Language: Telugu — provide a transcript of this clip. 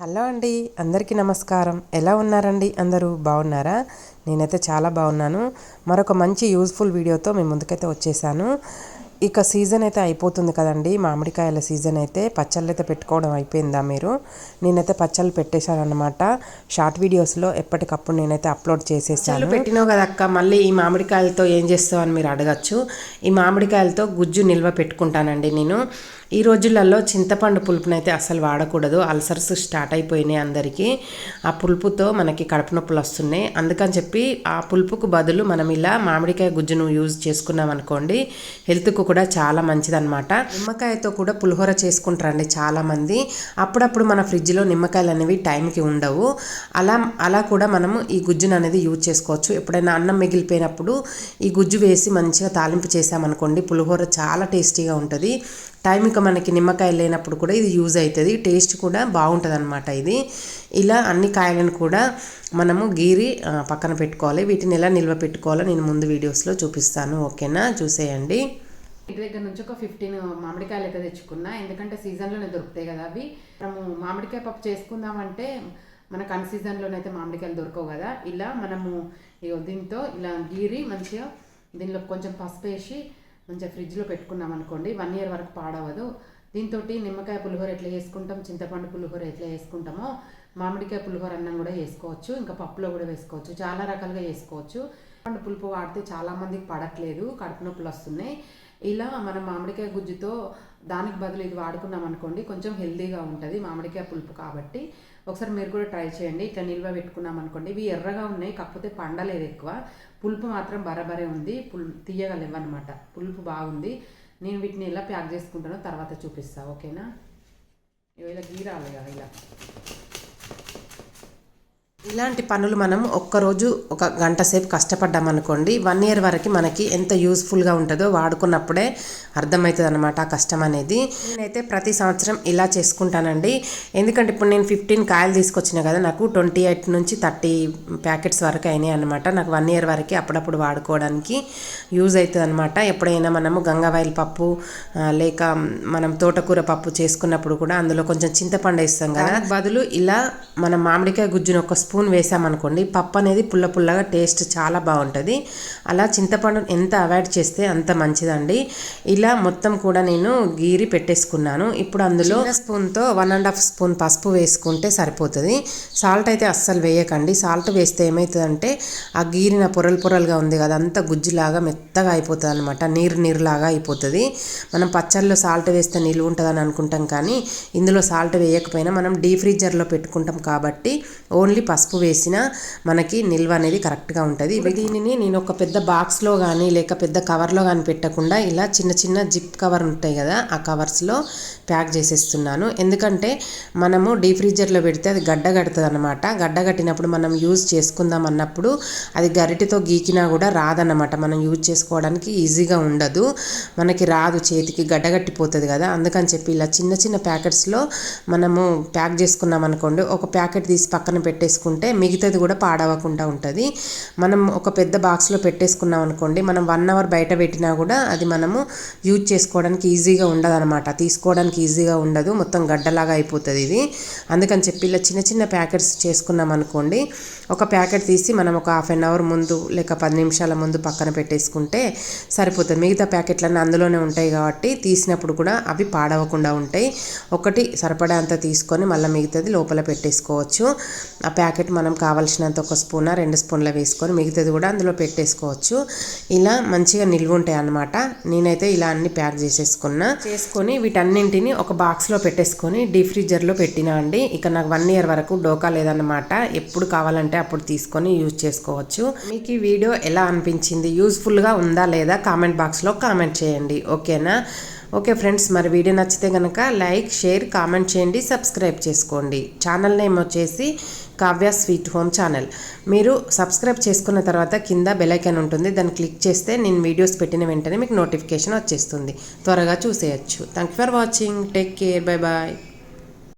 హలో అండి అందరికీ నమస్కారం. ఎలా ఉన్నారండి? అందరూ బాగున్నారా? నేనైతే చాలా బాగున్నాను. మరొక మంచి యూజ్ఫుల్ వీడియోతో మేము ముందుకైతే వచ్చేసాను. ఇక సీజన్ అయితే అయిపోతుంది కదండి. మామిడికాయల సీజన్ అయితే పచ్చళ్ళు అయితే పెట్టుకోవడం అయిపోయిందా మీరు? నేనైతే పచ్చళ్ళు పెట్టేశానమాట షార్ట్ వీడియోస్లో ఎప్పటికప్పుడు నేనైతే అప్లోడ్ చేసేసాను. పెట్టినావు కదా అక్క మళ్ళీ ఈ మామిడికాయలతో ఏం చేస్తావు అని మీరు అడగచ్చు. ఈ మామిడికాయలతో గుజ్జు నిల్వ పెట్టుకుంటానండి నేను. ఈ రోజులలో చింతపండు పులుపునైతే అసలు వాడకూడదు. అల్సర్స్ స్టార్ట్ అయిపోయినాయి అందరికీ. ఆ పులుపుతో మనకి కడుపు నొప్పులు వస్తున్నాయి. అందుకని చెప్పి ఆ పులుపుకు బదులు మనం ఇలా మామిడికాయ గుజ్జును యూజ్ చేసుకున్నాం అనుకోండి హెల్త్కు కూడా చాలా మంచిదన్నమాట. నిమ్మకాయతో కూడా పులిహోర చేసుకుంటారండి చాలామంది. అప్పుడప్పుడు మన ఫ్రిడ్జ్లో నిమ్మకాయలు అనేవి టైంకి ఉండవు. అలా అలా కూడా మనము ఈ గుజ్జును అనేది యూజ్ చేసుకోవచ్చు. ఎప్పుడైనా అన్నం మిగిలిపోయినప్పుడు ఈ గుజ్జు వేసి మంచిగా తాలింపు చేసామనుకోండి పులిహోర చాలా టేస్టీగా ఉంటుంది. టైంకి మనకి నిమ్మకాయ లేనప్పుడు కూడా ఇది యూజ్ అవుతుంది. టేస్ట్ కూడా బాగుంటుంది అనమాట ఇది. ఇలా అన్ని కాయలను కూడా మనము గీరి పక్కన పెట్టుకోవాలి. వీటిని ఎలా నిల్వ పెట్టుకోవాలో నేను ముందు వీడియోస్లో చూపిస్తాను. ఓకేనా? చూసేయండి. ఇంటి దగ్గర నుంచి ఒక ఫిఫ్టీన్ మామిడికాయలు అయితే తెచ్చుకున్నా. ఎందుకంటే సీజన్లోనే దొరుకుతాయి కదా అవి. మనము మామిడికాయ పప్పు చేసుకుందామంటే మనకు అన్ అయితే మామిడికాయలు దొరకవు కదా. ఇలా మనము ఇగో దీంతో ఇలా గీరి మంచిగా దీనిలో కొంచెం పసుపు వేసి మంచిగా ఫ్రిడ్జ్లో పెట్టుకున్నాం అనుకోండి వన్ ఇయర్ వరకు పాడవదు. దీంతో నిమ్మకాయ పులిహోర ఎట్లా చేసుకుంటాం చింతపండు పులిహోర ఎట్లా చేసుకుంటామో మామిడికాయ పులిహోర అన్నం కూడా వేసుకోవచ్చు ఇంకా పప్పులో కూడా వేసుకోవచ్చు చాలా రకాలుగా వేసుకోవచ్చు పండు పులుపు వాడితే చాలామందికి పడట్లేదు కడుపు నొప్పులు వస్తున్నాయి. ఇలా మనం మామిడికాయ గుజ్జుతో దానికి బదులు ఇది వాడుకున్నాం అనుకోండి కొంచెం హెల్దీగా ఉంటుంది మామిడికాయ పులుపు కాబట్టి. ఒకసారి మీరు కూడా ట్రై చేయండి. ఇట్లా నిల్వ పెట్టుకున్నాం అనుకోండి. ఇవి ఎర్రగా ఉన్నాయి కాకపోతే పండలేదు ఎక్కువ. పులుపు మాత్రం బరబరే ఉంది. పుల్ తీయగలివన్నమాట. పులుపు బాగుంది. నేను వీటిని ఎలా ప్యాక్ చేసుకుంటానో తర్వాత చూపిస్తాను ఓకేనా? ఇలా గీ కదా ఇలా. ఇలాంటి పనులు మనం ఒక్కరోజు ఒక గంట సేపు కష్టపడ్డామనుకోండి వన్ ఇయర్ వరకు మనకి ఎంత యూస్ఫుల్గా ఉంటుందో వాడుకున్నప్పుడే అర్థమవుతుంది అనమాట ఆ కష్టం అనేది. నేనైతే ప్రతి సంవత్సరం ఇలా చేసుకుంటానండి. ఎందుకంటే ఇప్పుడు నేను ఫిఫ్టీన్ కాయలు తీసుకొచ్చిన కదా నాకు ట్వంటీ ఎయిట్ నుంచి థర్టీ ప్యాకెట్స్ వరకు అయినాయి అనమాట నాకు వన్ ఇయర్ వరకు అప్పుడప్పుడు వాడుకోవడానికి యూజ్ అవుతుంది అనమాట ఎప్పుడైనా మనము గంగావాయిల్ పప్పు లేక మనం తోటకూర పప్పు చేసుకున్నప్పుడు కూడా అందులో కొంచెం చింతపండు వేస్తాం కదా. బదులు ఇలా మనం మామిడికాయ గుజ్జును ఒక స్పూన్ స్పూన్ వేసామనుకోండి పప్పు అనేది పుల్ల పుల్లగా టేస్ట్ చాలా బాగుంటుంది. అలా చింతపండు ఎంత అవాయిడ్ చేస్తే అంత మంచిదండి. ఇలా మొత్తం కూడా నేను గీరి పెట్టేసుకున్నాను. ఇప్పుడు అందులో స్పూన్తో వన్ అండ్ హాఫ్ స్పూన్ పసుపు వేసుకుంటే సరిపోతుంది. సాల్ట్ అయితే అస్సలు వేయకండి. సాల్ట్ వేస్తే ఏమవుతుందంటే ఆ గీరిన పొరలు పొరలుగా ఉంది కదా అంతా గుజ్జులాగా మెత్తగా అయిపోతుంది అనమాట నీరు నీరులాగా అయిపోతుంది. మనం పచ్చళ్ళలో సాల్ట్ వేస్తే నిలువ ఉంటుందని అనుకుంటాం కానీ ఇందులో సాల్ట్ వేయకపోయినా మనం డీ ఫ్రీజర్లో పెట్టుకుంటాం కాబట్టి ఓన్లీ పసుపు పసుపు వేసినా మనకి నిల్వ అనేది కరెక్ట్గా ఉంటుంది. దీనిని నేను ఒక పెద్ద బాక్స్లో కానీ లేక పెద్ద కవర్లో కానీ పెట్టకుండా ఇలా చిన్న చిన్న జిప్ కవర్ ఉంటాయి కదా ఆ కవర్స్లో ప్యాక్ చేసేస్తున్నాను. ఎందుకంటే మనము డీ ఫ్రీజర్లో పెడితే అది గడ్డ కడుతుంది అనమాట గడ్డ కట్టినప్పుడు మనం యూజ్ చేసుకుందాం అన్నప్పుడు అది గరిటితో గీకినా కూడా రాదన్నమాట. మనం యూజ్ చేసుకోవడానికి ఈజీగా ఉండదు. మనకి రాదు చేతికి గడ్డగట్టిపోతుంది కదా. అందుకని చెప్పి ఇలా చిన్న చిన్న ప్యాకెట్స్లో మనము ప్యాక్ చేసుకున్నాం అనుకోండి ఒక ప్యాకెట్ తీసి పక్కన పెట్టేసుకుంటే ఉంటే మిగతాది కూడా పాడవకుండా ఉంటుంది. మనం ఒక పెద్ద బాక్స్లో పెట్టేసుకున్నాం అనుకోండి మనం వన్ అవర్ బయట పెట్టినా కూడా అది మనము యూజ్ చేసుకోవడానికి ఈజీగా ఉండదు అనమాట తీసుకోవడానికి ఈజీగా ఉండదు. మొత్తం గడ్డలాగా అయిపోతుంది ఇది. అందుకని చెప్పి ఇలా చిన్న చిన్న ప్యాకెట్స్ చేసుకున్నాం అనుకోండి ఒక ప్యాకెట్ తీసి మనం ఒక హాఫ్ అన్ అవర్ ముందు లేక పది నిమిషాల ముందు పక్కన పెట్టేసుకుంటే సరిపోతుంది. మిగతా ప్యాకెట్లన్నీ అందులోనే ఉంటాయి కాబట్టి తీసినప్పుడు కూడా అవి పాడవకుండా ఉంటాయి. ఒకటి సరిపడా అంత తీసుకొని మళ్ళీ మిగతాది లోపల పెట్టేసుకోవచ్చు. ఆ ప్యాకెట్ ప్యాకెట్ మనం కావాల్సినంత ఒక స్పూన్ రెండు స్పూన్ల వేసుకొని మిగతాది కూడా అందులో పెట్టేసుకోవచ్చు. ఇలా మంచిగా నిల్వ ఉంటాయి అన్నమాట. నేనైతే ఇలా అన్ని ప్యాక్ చేసేసుకున్నా. చేసుకొని వీటన్నింటిని ఒక బాక్స్లో పెట్టేసుకొని డీ ఫ్రీజర్లో పెట్టినా అండి. ఇక నాకు వన్ ఇయర్ వరకు డోకా లేదన్నమాట. ఎప్పుడు కావాలంటే అప్పుడు తీసుకొని యూజ్ చేసుకోవచ్చు. మీకు ఈ వీడియో ఎలా అనిపించింది? యూస్ఫుల్గా ఉందా లేదా? కామెంట్ బాక్స్లో కామెంట్ చేయండి. ఓకేనా? ఓకే ఫ్రెండ్స్ మరి వీడియో నచ్చితే కనుక లైక్ షేర్ కామెంట్ చేయండి సబ్స్క్రైబ్ చేసుకోండి. ఛానల్ నేమ్ వచ్చేసి కావ్య స్వీట్ హోమ్ ఛానల్. మీరు సబ్స్క్రైబ్ చేసుకున్న తర్వాత కింద బెలైకన్ ఉంటుంది. దాన్ని క్లిక్ చేస్తే నేను వీడియోస్ పెట్టిన వెంటనే మీకు నోటిఫికేషన్ వచ్చేస్తుంది. త్వరగా చూసేయచ్చు. Thank for watching take care bye bye